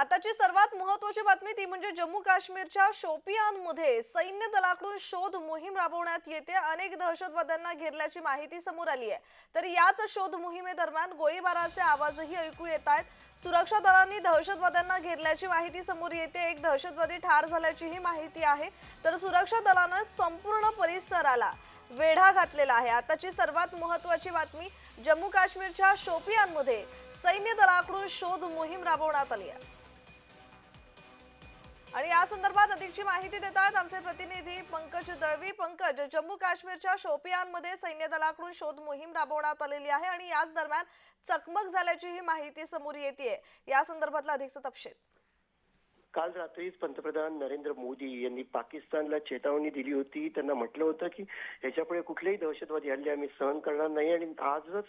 आताची सर्वात महत्वाची बातमी ती म्हणजे जम्मू काश्मीरच्या शोपियानमध्ये सैन्य दलाकडून शोध मोहीम राबवण्यात येते. अनेक दहशतवाद्यांना घेरल्याची माहिती समोर आली आहे. तर याच शोध मोहिमेदरम्यान गोळीबाराचे आवाजही ऐकू येत आहेत. सुरक्षा दलांनी दहशतवाद्यांना घेरल्याची माहिती समोर येते. एक दहशतवादी ठार झाल्याचीही माहिती आहे. तर सुरक्षा दलानं संपूर्ण परिसराला वेढा घातलेला आहे. आताची सर्वात महत्वाची बातमी जम्मू काश्मीरच्या शोपियानमध्ये सैन्य दलाकडून शोध मोहीम राबवण्यात आली आहे. आणि या संदर्भात अधिकची माहिती देतात आमचे प्रतिनिधी पंकज दळवी. पंकज जम्मू काश्मीरच्या शोपियानमध्ये सैन्य दलाकडून शोध मोहीम राबवण्यात आलेली आहे आणि याच दरम्यान चकमक झाल्याची ही माहिती समोर येते या संदर्भातला अधिकचा तपशील. काल रात्रीच पंतप्रधान नरेंद्र मोदी यांनी पाकिस्तानला चेतावणी दिली होती. त्यांना म्हटलं होतं की याच्यापुढे कुठलेही दहशतवादी हल्ले आम्ही सहन करणार नाही. आणि आजच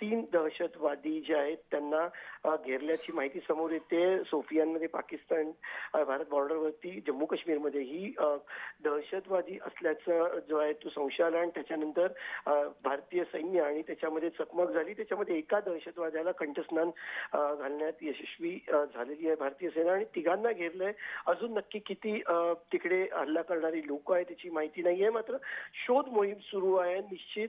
तीन दहशतवादी जे आहेत त्यांना घेरल्याची माहिती समोर येते. सोफियानमध्ये पाकिस्तान भारत बॉर्डरवरती जम्मू काश्मीरमध्ये ही दहशतवादी असल्याचं जो आहे तो संशय आला आणि त्याच्यानंतर भारतीय सैन्य आणि त्याच्यामध्ये चकमक झाली. त्याच्यामध्ये एका दहशतवाद्याला कंठस्नान घालण्यात यशस्वी झालेली आहे भारतीय सेना आणि तिघांना घेरलंय अजून नक्की किती तिकडे हल्ला करणारी लोक आहेत त्याची माहिती नाहीये. मात्र शोध मोहीम सुरू आहे. निश्चित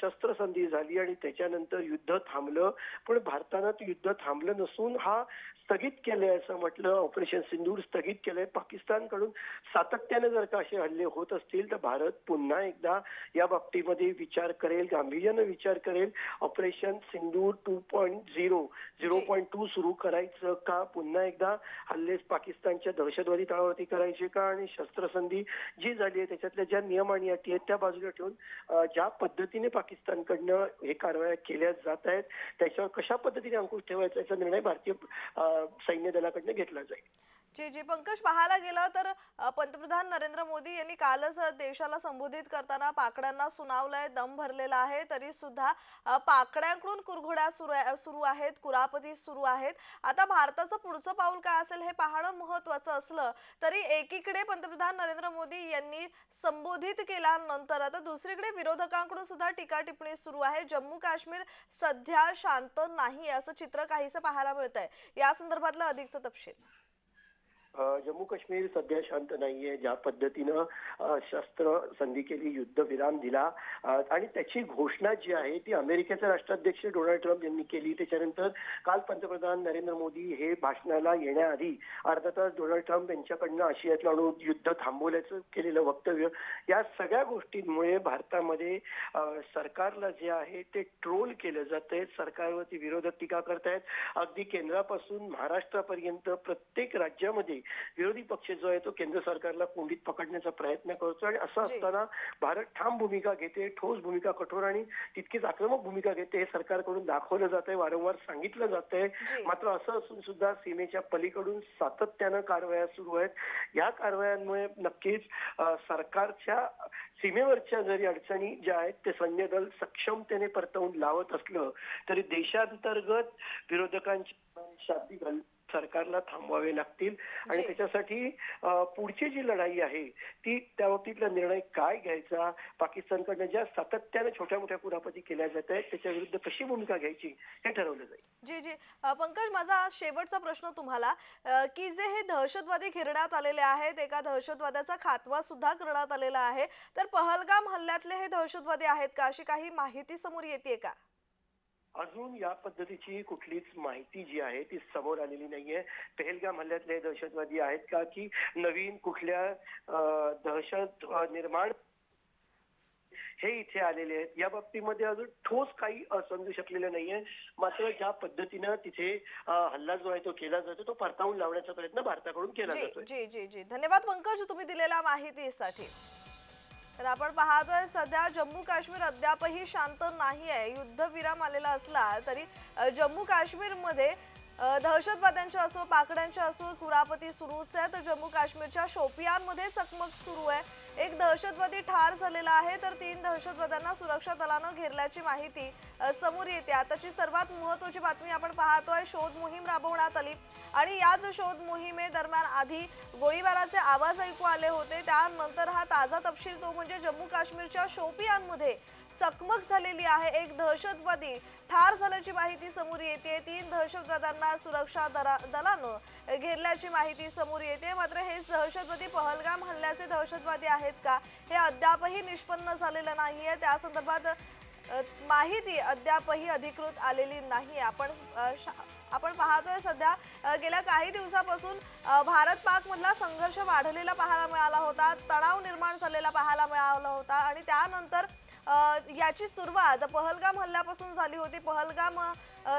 शस्त्रसंधी झाली आणि त्याच्यानंतर युद्ध थांबलं. पण भारतानं ते युद्ध थांबलं नसून हा स्थगित केलंय असं म्हटलं ऑपरेशन सिंदूर स्थगित केलंय. पाकिस्तानकडून सातत्याने जर का असे हल्ले होत असतील तर भारत पुन्हा एकदा या बाबतीमध्ये विचार करेल गांभीर्यानं विचार करेल. Operation Sindoor two point zero zero point two सुरू करायचं का? पुन्हा एकदा हल्ले पाकिस्तानच्या दहशतवादी तळावरती करायचे का? आणि शस्त्रसंधी जी झाली आहे त्याच्यातल्या ज्या नियम आणि अटी आहेत त्या बाजूला ठेवून ज्या पद्धतीने पाकिस्तानकडनं हे कारवाया केल्या जात आहेत त्याच्यावर कशा पद्धतीने अंकुश ठेवायचा याचा निर्णय भारतीय सैन्य दलाकडनं घेतला जाईल? जी जी पंकज पाहायला गेलं तर पंतप्रधान नरेंद्र मोदी यांनी कालच देशाला संबोधित करताना पाकड्यांना सुनावलंय दम भरलेला आहे. तरी सुद्धा पाकड्यांकडून कुरघोड्या सुरू सुरू आहेत कुरापती सुरू आहेत. आता भारताचं पुढचं पाऊल काय असेल हे पाहणं महत्वाचं असलं तरी एकीकडे पंतप्रधान नरेंद्र मोदी यांनी संबोधित केल्यानंतर आता दुसरीकडे विरोधकांकडून सुद्धा टीका टिप्पणी सुरू आहे. जम्मू काश्मीर सध्या शांत नाही असं चित्र काहीसं पाहायला मिळतंय. या संदर्भातलं अधिकचं तपशील. जम्मू काश्मीर सध्या शांत नाहीये. ज्या पद्धतीनं शस्त्र संधी केली युद्ध विराम दिला आणि त्याची घोषणा जी आहे ती अमेरिकेचे राष्ट्राध्यक्ष डोनाल्ड ट्रम्प यांनी केली. त्याच्यानंतर काल पंतप्रधान नरेंद्र मोदी हे भाषणाला येण्याआधी अर्धा तास डोनाल्ड ट्रम्प यांच्याकडनं आशियातलं अणू युद्ध थांबवल्याचं केलेलं वक्तव्य या सगळ्या गोष्टींमुळे भारतामध्ये सरकारला जे आहे ते ट्रोल केलं जात आहे सरकारवरती विरोधक टीका करतायत. अगदी केंद्रापासून महाराष्ट्रापर्यंत प्रत्येक राज्यामध्ये विरोधी पक्ष जो आहे तो केंद्र सरकारला कोंडीत पकडण्याचा प्रयत्न करतो आणि असं. असताना भारत ठाम भूमिका घेते ठोस भूमिका कठोर आणि तितकीच आक्रमक भूमिका घेते हे सरकारकडून दाखवलं जात आहे वारंवार सांगितलं जात आहे. मात्र असं असून सुद्धा सीमेच्या पलीकडून सातत्यानं कारवाया सुरू आहेत या कारवायांमुळे नक्कीच सरकारच्या सीमेवरच्या जरी अडचणी ज्या आहेत ते सैन्य दल सक्षमतेने परतवून लावत असलं तरी देशांतर्गत विरोधकांची शाब्दिक हल्ले सरकारला थांबवावे लागतील. आणि. त्याच्यासाठी पुढची जी लढाई आहे ती त्या बाबतीतला निर्णय काय घ्यायचा? पाकिस्तानकडनं ज्या सातत्याने छोट्या मोठ्या कुरापती केल्या जात आहेत त्याच्या विरुद्ध कशी भूमिका घ्यायची हे ठरवलं जाईल. जी जी. पंकज माझा शेवटचा प्रश्न तुम्हाला की जे हे दहशतवादी घेरण्यात आलेले आहेत एका दहशतवाद्याचा खात्मा सुद्धा करण्यात आलेला आहे तर पहलगाम हल्ल्यातले हे दहशतवादी आहेत का? अशी काही माहिती समोर येते का? अजून या पद्धतीची कुठलीच माहिती जी आहे ती समोर आलेली नाहीये. पेहलगाम हल्ल्यातले दहशतवादी आहेत का की नवीन कुठल्या दहशत निर्माण हे इथे आलेले आहेत? या बाबतीमध्ये अजून ठोस काही समजू शकलेलं नाहीये. मात्र ज्या पद्धतीनं तिथे हल्ला जो आहे तो केला जातो तो परतावून लावण्याचा प्रयत्न भारताकडून केला जी जातोय. जी जी जी. धन्यवाद पंकज तुम्ही दिलेल्या माहितीसाठी. तर आपण पाहतोय सध्या जम्मू काश्मीर अद्यापही शांत नाही आहे युद्धविराम आलेला असला तरी जम्मू काश्मीरमध्ये दहशतवाद्यांच्या असो पाकड्यांच्या असो कुरापती सुरूच आहे तर जम्मू काश्मीरच्या शोपियानमध्ये चकमक सुरू आहे. एक दहशतवादी ठार झालेला आहे. तर तीन दहशतवाद्यांना सुरक्षा दलानं घेरल्याची माहिती समोर येते. आताची सर्वात महत्वाची बातमी आपण पाहतोय शोध मोहीम राबवण्यात आली. आणि याच शोध मोहिमेदरम्यान आधी गोळीबाराचे आवाज ऐकू आले होते. त्यानंतर हा ताजा तपशील तो म्हणजे जम्मू काश्मीरच्या शोपियानमध्ये चकमक झालेली आहे. एक दहशतवादी ठार झाल्याची माहिती समोर येते. तीन दहशतवाद्यांना सुरक्षा दलानं घेरल्याची माहिती समोर येते. मात्र हे दहशतवादी पहलगाम हल्ल्याचे दहशतवादी आहेत का? हे अद्यापही निष्पन्न झालेलं नाहीये. त्या संदर्भात माहिती अद्यापही अधिकृत आलेली नाही आपण शा- आपण पाहतोय सध्या गेल्या काही दिवसापासून भारत पाक मधला संघर्ष वाढलेला पाहायला मिळाला होता. तणाव निर्माण झालेला पाहायला मिळाला होता. आणि त्यानंतर याची सुरुवात पहलगाम हल्ल्यापासून झाली होती. पहलगाम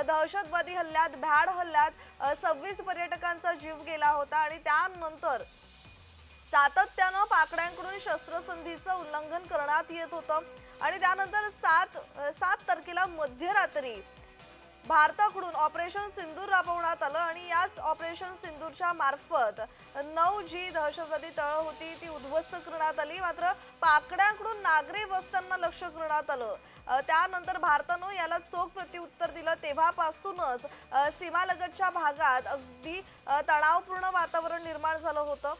दहशतवादी हल्ल्यात भ्याड हल्ल्यात सव्वीस पर्यटकांचा जीव गेला होता आणि त्यानंतर सातत्यानं पाकड्यांकडून शस्त्रसंधीचं उल्लंघन करण्यात येत होतं. आणि त्यानंतर सात सात तारखेला मध्यरात्री भारताकडून ऑपरेशन सिंदूर राबवण्यात आलं आणि याच ऑपरेशन सिंदूरच्या मार्फत नऊ जी दहशतवादी तळं होती ती उद्ध्वस्त करण्यात आली. मात्र पाकड्यांकडून नागरी वस्त्यांना लक्ष करण्यात आलं. त्यानंतर भारतानं याला चोख प्रत्युत्तर दिलं. तेव्हापासूनच सीमालगतच्या भागात अगदी तणावपूर्ण वातावरण निर्माण झालं होतं.